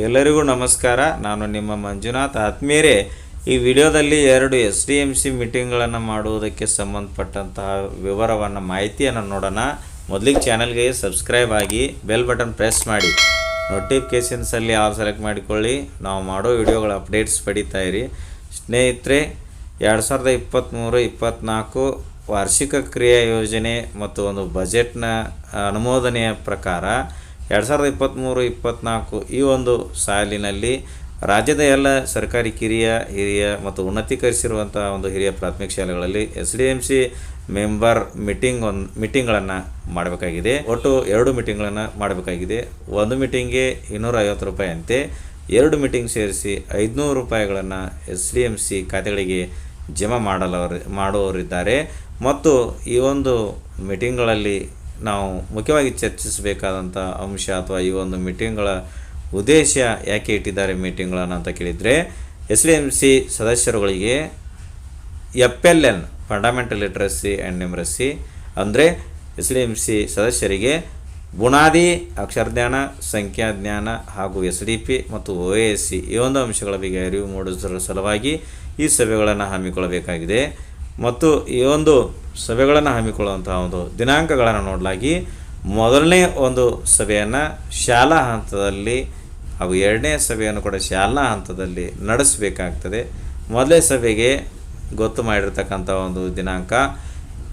ಎಲ್ಲರಿಗೂ ನಮಸ್ಕಾರ. ನಾನು ನಿಮ್ಮ ಮಂಜುನಾಥ್ ಆತ್ಮೀಯರೇ. ಈ ವಿಡಿಯೋದಲ್ಲಿ ಎರಡು ಎಸ್ ಡಿ ಎಂ ಸಿ ಮೀಟಿಂಗ್ಗಳನ್ನು ಮಾಡುವುದಕ್ಕೆ ಸಂಬಂಧಪಟ್ಟಂತಹ ವಿವರವನ್ನು, ಮಾಹಿತಿಯನ್ನು ನೋಡೋಣ. ಮೊದಲಿಗೆ ಚಾನಲ್ಗೆ ಸಬ್ಸ್ಕ್ರೈಬ್ ಆಗಿ ಬೆಲ್ ಬಟನ್ ಪ್ರೆಸ್ ಮಾಡಿ. ನೋಟಿಫಿಕೇಷನ್ಸಲ್ಲಿ ಆಲ್ ಸೆಲೆಕ್ಟ್ ಮಾಡಿಕೊಳ್ಳಿ. ನಾವು ಮಾಡೋ ವಿಡಿಯೋಗಳ ಅಪ್ಡೇಟ್ಸ್ ಪಡಿತಾ ಇರಿ. ಸ್ನೇಹಿತರೆ, ಎರಡು ಸಾವಿರದ ಇಪ್ಪತ್ತ್ಮೂರು ಇಪ್ಪತ್ತ್ನಾಲ್ಕು ವಾರ್ಷಿಕ ಕ್ರಿಯಾ ಯೋಜನೆ ಮತ್ತು ಒಂದು ಬಜೆಟ್ನ ಅನುಮೋದನೆಯ ಪ್ರಕಾರ ಎರಡು ಸಾವಿರದ ಇಪ್ಪತ್ತ್ಮೂರು ಇಪ್ಪತ್ತ್ನಾಲ್ಕು ಈ ಒಂದು ಸಾಲಿನಲ್ಲಿ ರಾಜ್ಯದ ಎಲ್ಲ ಸರ್ಕಾರಿ ಕಿರಿಯ, ಹಿರಿಯ ಮತ್ತು ಉನ್ನತೀಕರಿಸಿರುವಂಥ ಒಂದು ಹಿರಿಯ ಪ್ರಾಥಮಿಕ ಶಾಲೆಗಳಲ್ಲಿ S D M C member meeting ಒಂದು ಮೀಟಿಂಗ್ಗಳನ್ನು ಮಾಡಬೇಕಾಗಿದೆ. ಒಟ್ಟು ಎರಡು ಮೀಟಿಂಗ್ಗಳನ್ನು ಮಾಡಬೇಕಾಗಿದೆ. ಒಂದು ಮೀಟಿಂಗ್ಗೆ ಇನ್ನೂರ ಐವತ್ತು ರೂಪಾಯಿ ಅಂತೆ ಎರಡು ಮೀಟಿಂಗ್ ಸೇರಿಸಿ ಐದುನೂರು ರೂಪಾಯಿಗಳನ್ನು ಎಸ್ ಡಿ ಎಂ ಸಿ ಖಾತೆಗಳಿಗೆ ಜಮಾ ಮಾಡಲವರು, ಮಾಡುವವರಿದ್ದಾರೆ. ಮತ್ತು ಈ ಒಂದು ಮೀಟಿಂಗ್ಗಳಲ್ಲಿ ನಾವು ಮುಖ್ಯವಾಗಿ ಚರ್ಚಿಸಬೇಕಾದಂಥ ಅಂಶ ಅಥವಾ ಈ ಒಂದು ಮೀಟಿಂಗ್ಗಳ ಉದ್ದೇಶ ಯಾಕೆ ಇಟ್ಟಿದ್ದಾರೆ ಮೀಟಿಂಗ್ಗಳನ್ನು ಅಂತ ಕೇಳಿದರೆ, S D M C ಸದಸ್ಯರುಗಳಿಗೆ F L N fundamental literacy and numeracy ಅಂದರೆ ಎಸ್ ಡಿ ಎಂ ಸಿ ಸದಸ್ಯರಿಗೆ ಬುನಾದಿ, ಅಕ್ಷರಜ್ಞಾನ, ಸಂಖ್ಯಾಜ್ಞಾನ ಹಾಗೂ ಎಸ್ ಡಿ ಪಿ ಮತ್ತು ಒ ಎಸ್ ಸಿ ಈ ಒಂದು ಅಂಶಗಳ ಬಗ್ಗೆ ಅರಿವು ಮೂಡಿಸುವ ಸಲುವಾಗಿ ಈ ಸಭೆಗಳನ್ನು ಹಮ್ಮಿಕೊಳ್ಳಬೇಕಾಗಿದೆ. ಮತ್ತು ಈ ಒಂದು ಸಭೆಗಳನ್ನು ಹಮ್ಮಿಕೊಳ್ಳುವಂತಹ ಒಂದು ದಿನಾಂಕಗಳನ್ನು ನೋಡಲಾಗಿ ಮೊದಲನೇ ಒಂದು ಸಭೆಯನ್ನು ಶಾಲಾ ಹಂತದಲ್ಲಿ ಹಾಗೂ ಎರಡನೇ ಸಭೆಯನ್ನು ಕೂಡ ಶಾಲಾ ಹಂತದಲ್ಲಿ ನಡೆಸಬೇಕಾಗ್ತದೆ. ಮೊದಲನೇ ಸಭೆಗೆ ಗೊತ್ತು ಮಾಡಿರ್ತಕ್ಕಂಥ ಒಂದು ದಿನಾಂಕ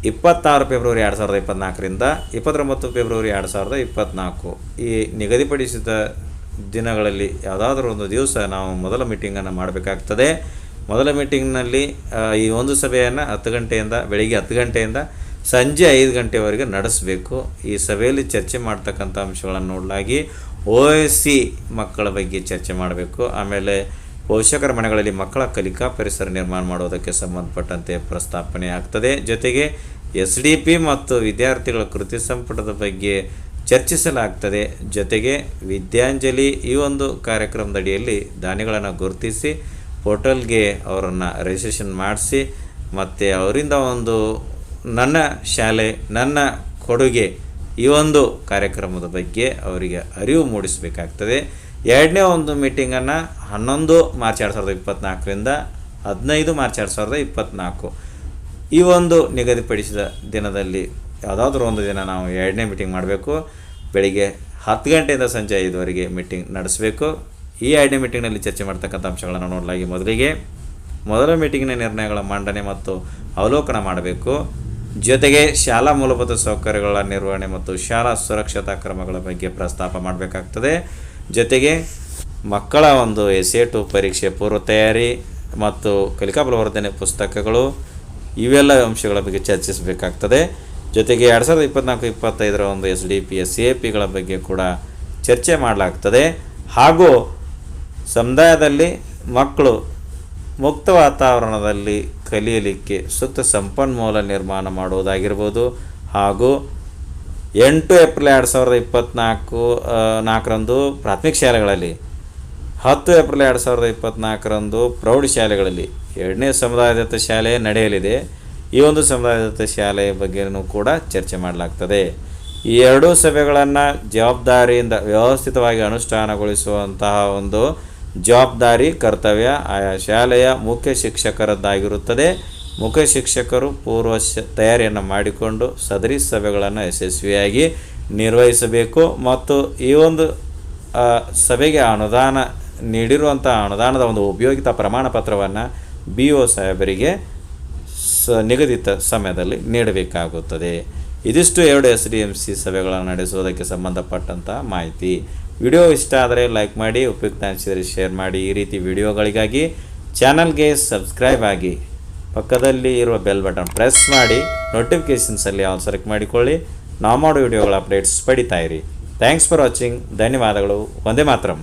ಇಪ್ಪತ್ತಾರು ಫೆಬ್ರವರಿ ಎರಡು ಸಾವಿರದ ಇಪ್ಪತ್ತ್ನಾಲ್ಕರಿಂದ ಇಪ್ಪತ್ತೊಂಬತ್ತು ಫೆಬ್ರವರಿ ಎರಡು ಸಾವಿರದ ಇಪ್ಪತ್ತ್ನಾಲ್ಕು ಈ ನಿಗದಿಪಡಿಸಿದ ದಿನಗಳಲ್ಲಿ ಯಾವುದಾದ್ರೂ ಒಂದು ದಿವಸ ನಾವು ಮೊದಲ ಮೀಟಿಂಗನ್ನು ಮಾಡಬೇಕಾಗ್ತದೆ. ಮೊದಲ ಮೀಟಿಂಗ್ನಲ್ಲಿ ಈ ಒಂದು ಸಭೆಯನ್ನು ಹತ್ತು ಗಂಟೆಯಿಂದ, ಬೆಳಿಗ್ಗೆ ಹತ್ತು ಗಂಟೆಯಿಂದ ಸಂಜೆ ಐದು ಗಂಟೆವರೆಗೆ ನಡೆಸಬೇಕು. ಈ ಸಭೆಯಲ್ಲಿ ಚರ್ಚೆ ಮಾಡ್ತಕ್ಕಂಥ ಅಂಶಗಳನ್ನು ನೋಡಲಾಗಿ ಒ ಮಕ್ಕಳ ಬಗ್ಗೆ ಚರ್ಚೆ ಮಾಡಬೇಕು. ಆಮೇಲೆ ಪೋಷಕರ ಮನೆಗಳಲ್ಲಿ ಮಕ್ಕಳ ಕಲಿಕಾ ಪರಿಸರ ನಿರ್ಮಾಣ ಮಾಡೋದಕ್ಕೆ ಸಂಬಂಧಪಟ್ಟಂತೆ ಪ್ರಸ್ತಾಪನೆ ಆಗ್ತದೆ. ಜೊತೆಗೆ ಎಸ್ ಮತ್ತು ವಿದ್ಯಾರ್ಥಿಗಳ ಕೃತಿ ಸಂಪುಟದ ಬಗ್ಗೆ ಚರ್ಚಿಸಲಾಗ್ತದೆ. ಜೊತೆಗೆ ವಿದ್ಯಾಂಜಲಿ ಈ ಒಂದು ಕಾರ್ಯಕ್ರಮದಡಿಯಲ್ಲಿ ದಾನಿಗಳನ್ನು ಗುರುತಿಸಿ ಪೋರ್ಟಲ್ಗೆ ಅವರನ್ನು ರಿಜಿಸ್ಟ್ರೇಷನ್ ಮಾಡಿಸಿ, ಮತ್ತು ಅವರಿಂದ ಒಂದು ನನ್ನ ಶಾಲೆ, ನನ್ನ ಕೊಡುಗೆ ಈ ಒಂದು ಕಾರ್ಯಕ್ರಮದ ಬಗ್ಗೆ ಅವರಿಗೆ ಅರಿವು ಮೂಡಿಸಬೇಕಾಗ್ತದೆ. ಎರಡನೇ ಒಂದು ಮೀಟಿಂಗನ್ನು ಹನ್ನೊಂದು ಮಾರ್ಚ್ ಎರಡು ಸಾವಿರದ ಇಪ್ಪತ್ತ್ನಾಲ್ಕರಿಂದ ಹದಿನೈದು ಮಾರ್ಚ್ ಎರಡು ಸಾವಿರದ ಇಪ್ಪತ್ತ್ನಾಲ್ಕು ಈ ಒಂದು ನಿಗದಿಪಡಿಸಿದ ದಿನದಲ್ಲಿ ಯಾವುದಾದ್ರೂ ಒಂದು ದಿನ ನಾವು ಎರಡನೇ ಮೀಟಿಂಗ್ ಮಾಡಬೇಕು. ಬೆಳಿಗ್ಗೆ ಹತ್ತು ಗಂಟೆಯಿಂದ ಸಂಜೆ ಐದುವರೆಗೆ ಮೀಟಿಂಗ್ ನಡೆಸಬೇಕು. ಈ ಎರಡನೇ ಮೀಟಿಂಗ್ನಲ್ಲಿ ಚರ್ಚೆ ಮಾಡ್ತಕ್ಕಂಥ ಅಂಶಗಳನ್ನು ನೋಡಲಾಗಿ. ಮೊದಲಿಗೆ ಮೊದಲ ಮೀಟಿಂಗಿನ ನಿರ್ಣಯಗಳ ಮಂಡನೆ ಮತ್ತು ಅವಲೋಕನ ಮಾಡಬೇಕು. ಜೊತೆಗೆ ಶಾಲಾ ಮೂಲಭೂತ ಸೌಕರ್ಯಗಳ ನಿರ್ವಹಣೆ ಮತ್ತು ಶಾಲಾ ಸುರಕ್ಷತಾ ಕ್ರಮಗಳ ಬಗ್ಗೆ ಪ್ರಸ್ತಾಪ ಮಾಡಬೇಕಾಗ್ತದೆ. ಜೊತೆಗೆ ಮಕ್ಕಳ ಒಂದು ಎಸ್ ಎ ಟು ಪರೀಕ್ಷೆ ಪೂರ್ವ ತಯಾರಿ ಮತ್ತು ಕಲಿಕಾ ಬಲವರ್ಧನೆ ಪುಸ್ತಕಗಳು, ಇವೆಲ್ಲ ಅಂಶಗಳ ಬಗ್ಗೆ ಚರ್ಚಿಸಬೇಕಾಗ್ತದೆ. ಜೊತೆಗೆ ಎರಡು ಸಾವಿರದ ಇಪ್ಪತ್ನಾಲ್ಕು ಇಪ್ಪತ್ತೈದರ ಒಂದು S D P S A ಪಿಗಳ ಬಗ್ಗೆ ಕೂಡ ಚರ್ಚೆ ಮಾಡಲಾಗ್ತದೆ. ಹಾಗೂ ಸಮುದಾಯದಲ್ಲಿ ಮಕ್ಕಳು ಮುಕ್ತ ವಾತಾವರಣದಲ್ಲಿ ಕಲಿಯಲಿಕ್ಕೆ ಸುತ್ತ ಸಂಪನ್ಮೂಲ ನಿರ್ಮಾಣ ಮಾಡುವುದಾಗಿರ್ಬೋದು. ಹಾಗೂ ಎಂಟು ಏಪ್ರಿಲ್ ಎರಡು ಸಾವಿರದ ಇಪ್ಪತ್ತ್ನಾಲ್ಕು ನಾಲ್ಕರಂದು ಪ್ರಾಥಮಿಕ ಶಾಲೆಗಳಲ್ಲಿ, ಹತ್ತು ಏಪ್ರಿಲ್ ಎರಡು ಸಾವಿರದ ಇಪ್ಪತ್ತ್ನಾಲ್ಕರಂದು ಪ್ರೌಢಶಾಲೆಗಳಲ್ಲಿ ಎರಡನೇ ಸಮುದಾಯದತ್ತ ಶಾಲೆ ನಡೆಯಲಿದೆ. ಈ ಒಂದು ಸಮುದಾಯದತ್ತ ಶಾಲೆಯ ಬಗ್ಗೆಯೂ ಕೂಡ ಚರ್ಚೆ ಮಾಡಲಾಗ್ತದೆ. ಈ ಎರಡೂ ಸಭೆಗಳನ್ನು ಜವಾಬ್ದಾರಿಯಿಂದ ವ್ಯವಸ್ಥಿತವಾಗಿ ಅನುಷ್ಠಾನಗೊಳಿಸುವಂತಹ ಒಂದು ಜವಾಬ್ದಾರಿ, ಕರ್ತವ್ಯ ಆಯಾ ಶಾಲೆಯ ಮುಖ್ಯ ಶಿಕ್ಷಕರದ್ದಾಗಿರುತ್ತದೆ. ಮುಖ್ಯ ಶಿಕ್ಷಕರು ಪೂರ್ವ ತಯಾರಿಯನ್ನು ಮಾಡಿಕೊಂಡು ಸದರಿ ಸಭೆಗಳನ್ನು ಯಶಸ್ವಿಯಾಗಿ ನಿರ್ವಹಿಸಬೇಕು. ಮತ್ತು ಈ ಒಂದು ಸಭೆಗೆ ಅನುದಾನ ನೀಡಿರುವಂಥ, ಅನುದಾನದ ಒಂದು ಉಪಯೋಗಿತ ಪ್ರಮಾಣ ಪತ್ರವನ್ನು ಬಿ ಒ ಸಾಹೇಬರಿಗೆ ಸ, ನಿಗದಿತ ಸಮಯದಲ್ಲಿ ನೀಡಬೇಕಾಗುತ್ತದೆ. ಇದಿಷ್ಟು ಎರಡು ಎಸ್ ಡಿ ಎಂ ಸಿ ಸಭೆಗಳನ್ನು ನಡೆಸುವುದಕ್ಕೆ ಸಂಬಂಧಪಟ್ಟಂಥ ಮಾಹಿತಿ. ವಿಡಿಯೋ ಇಷ್ಟ ಆದರೆ ಲೈಕ್ ಮಾಡಿ, ಉಪಯುಕ್ತ ಅನಿಸಿದರೆ ಶೇರ್ ಮಾಡಿ. ಈ ರೀತಿ ವಿಡಿಯೋಗಳಿಗಾಗಿ ಚಾನಲ್ಗೆ ಸಬ್ಸ್ಕ್ರೈಬ್ ಆಗಿ, ಪಕ್ಕದಲ್ಲಿ ಇರುವ ಬೆಲ್ ಬಟನ್ ಪ್ರೆಸ್ ಮಾಡಿ ನೋಟಿಫಿಕೇಷನ್ಸಲ್ಲಿ ಆಲ್ ಸೆಲೆಕ್ಟ್ ಮಾಡಿಕೊಳ್ಳಿ. ನಾವು ಮಾಡೋ ವಿಡಿಯೋಗಳ ಅಪ್ಡೇಟ್ಸ್ ಪಡಿತಾ ಇರಿ. ಥ್ಯಾಂಕ್ಸ್ ಫಾರ್ ವಾಚಿಂಗ್ ಧನ್ಯವಾದಗಳು. ಒಂದೇ ಮಾತ್ರಂ.